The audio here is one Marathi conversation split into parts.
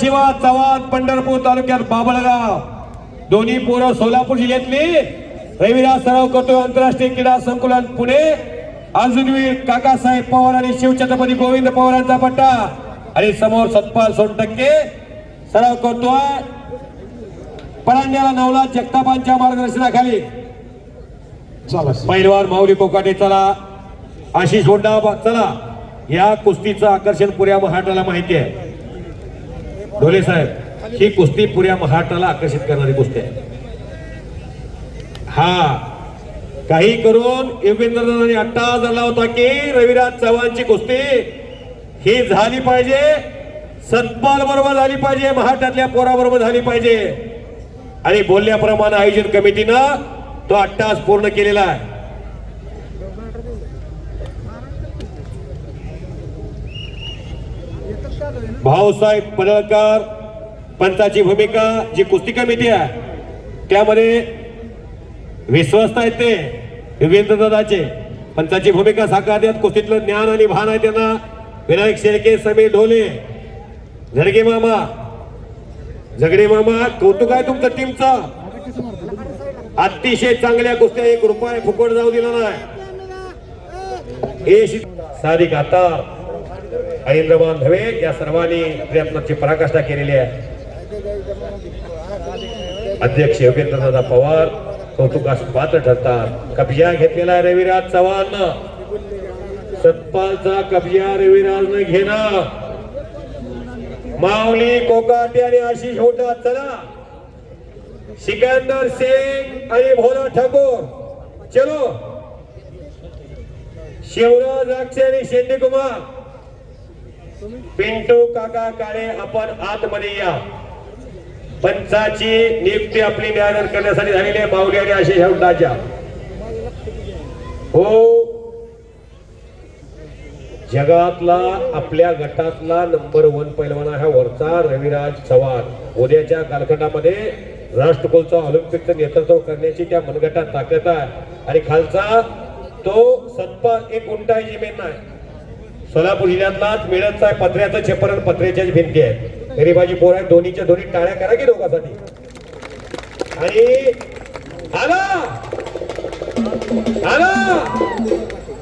शिवा चव्हाण पंढरपूर तालुक्यात बाबळगाव. दोन्ही पोरं सोलापूर जिल्ह्यातली. रविराज सराव करतो आंतरराष्ट्रीय क्रीडा संकुलन पुणे. अर्जुनवीर काकासाहेब पवार आणि शिवछत्रपती गोविंद पवारांचा पट्टा. आणि समोर सतपाल सोनटक्के सराव करतोय. परांड्याला नवला जगतापांच्या मार्गदर्शनाखाली. चला पैलवान माऊली कोकाटे चला. आशिष होंडा चला. या कुस्तीचं आकर्षण पुऱ्या महाराष्ट्राला माहिती आहे. ढोले साहेब ही कुस्ती पुऱ्या महाराष्ट्राला आकर्षित करणारी कुस्ती आहे. हा काही करून योगेंद्रनाथांनी अट्टा झाला होता की रविराज चव्हाणची कुस्ती ही झाली पाहिजे सतपाल बरोबर झाली पाहिजे महाराष्ट्रातल्या पोराबरोबर झाली पाहिजे. आणि बोलल्याप्रमाणे आयोजन कमिटीनं तो अट्टास पूर्ण केलेला आहे. भाऊसाहेब पडळकर पंचाची भूमिका जी कुस्ती कमिटी आहे त्यामध्ये विश्वस्त आहेत ते योगेंद्र पंचाची भूमिका साकारतात कुस्तीतलं ज्ञान आणि भान आहे त्यांना. विनायक शेळके समीर ढोले. झडगे मामा. झगडे मामा कौतुक आहे तुमचं टीमचं अतिशय चांगल्या कुस्त्या एक रुपये फुकट जाऊ दिला नाही. सारी कातार सादिक आता धवे या सर्वांनी प्रयत्नाची पराकाष्ठा केलेली आहे. अध्यक्ष योगेंद्रदादा पवार कौतुकास पात्र ठरतात. कब्जा घेतलेला रविराज चव्हाण. सतपालचा कब्जा रविराजनं घेणं. माऊली कोकाटे आणि आशिष होता चला. सिकंदर सिंग आणि भोला ठाकूर. चलो. शिवराज अक्षय आणि शेंडे कुमार. पिंटू काका काळे आपण आतमध्ये या. पंचाची नियुक्ती आपली न्यायालय करण्यासाठी झालेली आहे. माऊली आणि आशिष हौदाच्या हो. जगातला आपल्या गटातला नंबर वन पैलवान हा वरचा रविराज चव्हाण. उद्याच्या कालखंडामध्ये राष्ट्रकुलचा ऑलिम्पिकचं नेतृत्व करण्याची त्या मनगटात ताकद आहे. आणि खालचा तो सत्पा एक उंटाई जिमेन नाही. सोलापूर जिल्ह्यातलाच मिळतचा आहे पत्र्याचं छप्पर पत्र्याच्याच भिंती आहेत. गरीबाजी पोर आहेत दोन्हीच्या दोन्ही टाळ्या करा की दोघांसाठी. आणि आला! आला!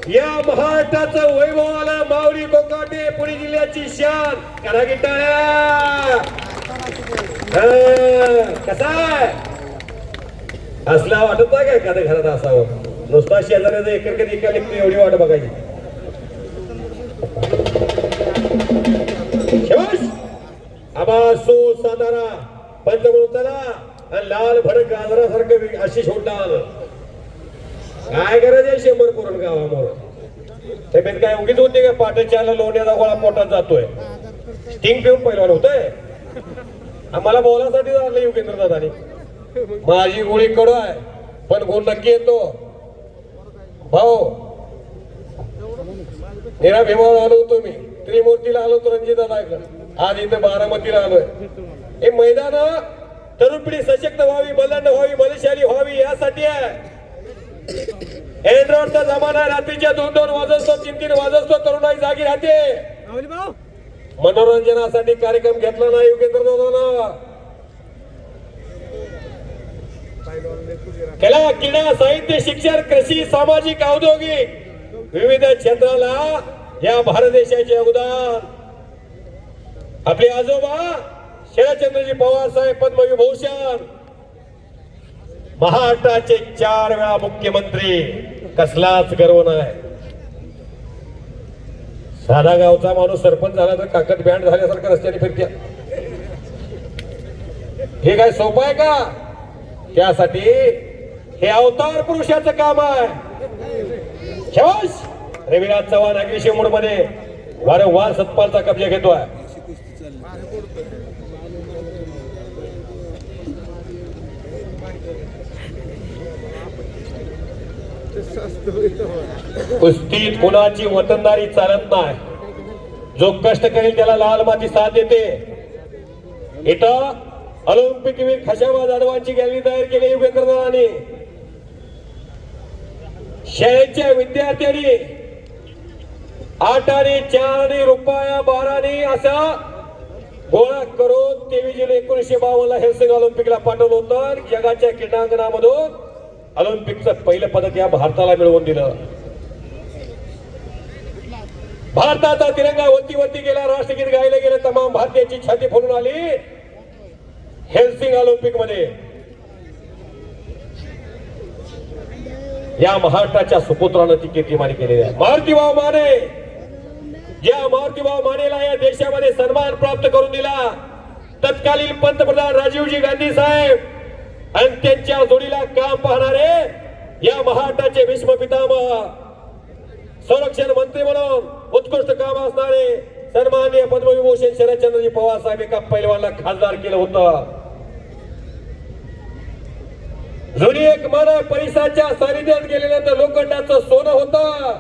या महाराष्ट्राचं वैभव आला माऊली कोकाटे पुणे जिल्ह्याची शान. करा की टाळ्या! कसा आहे? असला वाटत नाही काय एखाद्या घरात असावं? नुसता शेजाऱ्याचा एकर कधी एका लिखतो एवढी वाट बघायची. आबासो सातारा पंच म्हणून आणि लाल भडक गाजरासारखं अशी छोटा आलं काय करायचं आहे शंभर पुरण गावामुळे? ते काय उगीच होते का पाटाच्या लोण्याचा गोळा पोटात जातोय? स्टिंग पिऊन पहिलवान होतंय? आम्हाला बोलासाठी झालं योगेंद्र दादानी माझी गोळी कडू आहे पण गुण नक्की येतो. भाऊ निरा भीमावर आलो होतो मी. त्रिमूर्तीला आलो होतो रणजित दादाकडे आज इथं बारामतीला आलोय हे मैदान तरुण पिढी सशक्त व्हावी बलंड व्हावी बलशाली व्हावी यासाठी आहे. एंड्रॉइडचा जमाना आहे रात्रीच्या दोन दोन वाजतो तीन तीन वाजतो तरुणाई जागी राहते. मनोरंजनासाठी कार्यक्रम घेतला नाही योगेंद्र दादा केला क्रीडा साहित्य शिक्षण कृषी सामाजिक औद्योगिक विविध क्षेत्राला या भारत देशाचे योगदान. आपले आजोबा शरदचंद्रजी पवार साहेब पद्मविभूषण. महाराष्ट्राचे चार वेळा मुख्यमंत्री. कसलाच गर्व नाही. साधा गावचा माणूस सरपंच झाला तर काकत बँड झाल्यासारखं रस्त्याने फिरत्या. हे काय सोपं आहे का? त्यासाठी हे अवतार पुरुषाचं काम आहे. शबाश रविराज चव्हाण अग्निशिमूडमध्ये वारंवार सतपालचा कब्जा घेतोय. कुस्तीत कुणाची वतनदारी चालत नाही. जो कष्ट करेल त्याला लाल माती साथ देते. इथं ऑलिम्पिक वीर खशाबा जाधवांची गॅलरी तयार केली युगेंद्रनाथांनी शाळेच्या विद्यार्थ्यांनी आठ आणि चार आणि रुपया बाराने असा गोळा करून तेवीस जुलै एकोणीसशे बावन्न ला हेल्सिंग ऑलिम्पिकला पाठवलं होतं. जगाच्या क्रीडांगणामधून ऑलिम्पिकचं पहिलं पदक या भारताला मिळवून दिलं. भारताचा तिरंगा वरती वरती गेला राष्ट्रगीत गायला गेलं तमाम भारतीयाची छाती फुलून आली. हेल्सिंग ऑलिम्पिकमध्ये या महाराष्ट्राच्या सुपुत्रानं ती कीर्तिमानी केलेली आहे. मारुतीभाऊ माने. ज्या मारुतीभाऊ मानेला या देशामध्ये सन्मान प्राप्त करून दिला. तत्कालीन पंतप्रधान राजीवजी गांधी साहेब. आणि त्यांच्या जोडीला काम पाहणारे या महाराष्ट्राचे भीष्म पितामह संरक्षण मंत्री म्हणून उत्कृष्ट काम असणारे सन्मान्य पद्मविभूषण शरदचंद्रजी पवार साहेब एका पैलवानला खासदार केलं होतं. जुनी एक मन परिसराच्या सानिध्यात गेल्यानंतर लोखंडाचं सोनं होतं.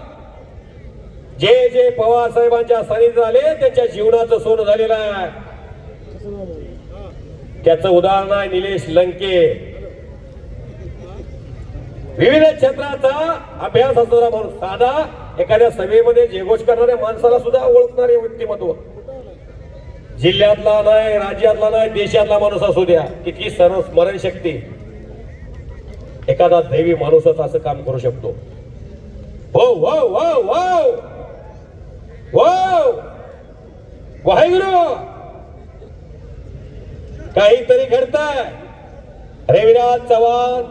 जे जे पवार साहेबांच्या सानिध्यात आले त्यांच्या जीवनाचं सोनं झालेलं आहे. त्याचं उदाहरण आहे निलेश लंके. विविध क्षेत्राचा अभ्यास असणारा माणूस साधा एखाद्या सभेमध्ये जेघोष करणाऱ्या माणसाला सुद्धा ओळखणारे व्यक्तिमत्व. जिल्ह्यातला नाही राज्यातला नाही देशातला माणूस असू द्या किती सर्व स्मरणशक्ती. एखादा दैवी माणूसच असं काम करू शकतो. हो हो हो हो हो काहीतरी घडतंय रविराज चव्हाण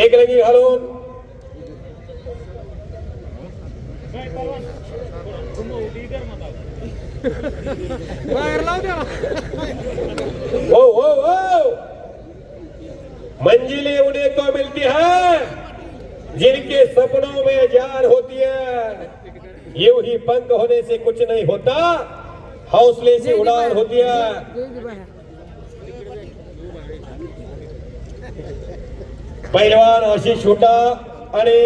एक रंगी घालून हो हो हो। मंजिलें उन्हें तो मिलती है जिनके सपनों में जान होती है। यूँ ही पंख होने से कुछ नहीं होता हौसले से उड़ान होती है। पैलवान आशिष छोटा आणि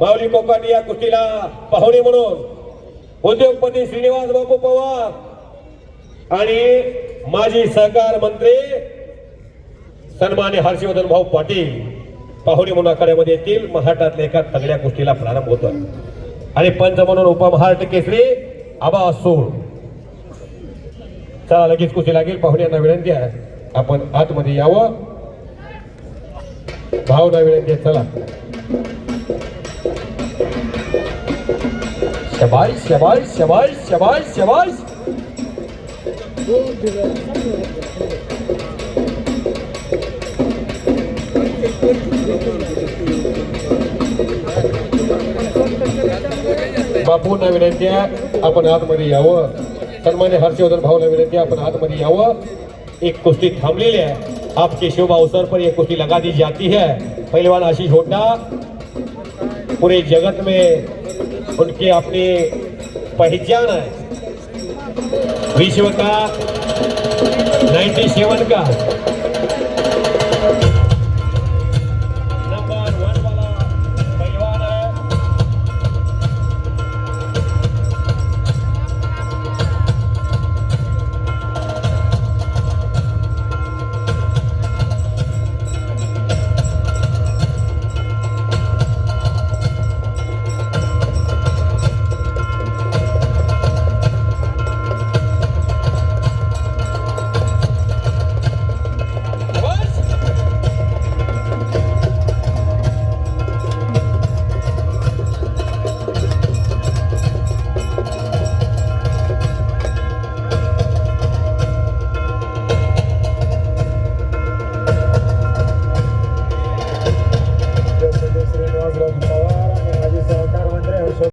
माऊली कोकाटी या कुस्तीला पाहुणे म्हणून उद्योगपती श्रीनिवास बापू पवार आणि माजी सहकार मंत्री सन्मान्य हर्षवर्धन भाऊ पाटील पाहुणे म्हणून आखाड्यामध्ये येतील. महाराष्ट्रातल्या एका तगड्या कुस्तीला प्रारंभ होतो आणि पंच म्हणून उपमहाराष्ट्र केसरी आबा सोड चला लगेच कुस्ती लागेल. पाहुण्यांना विनंती आहे. आपण आतमध्ये यावं. भावना विनंती आहे चला. शबाश शबाश शबाश शबाश शबाश बापूंना विनंती आहे आपण आतमध्ये यावं. सन्मान्य हर्षवर्धन भाऊला विनंती आहे आपण आतमध्ये यावं. एक कुस्ती थांबलेली आहे. आपके शुभ अवसर पर यह कुश्ती लगा दी जाती है। पहलवान आशीष होटा पूरे जगत में उनके अपनी पहचान है। विश्व का 97 का।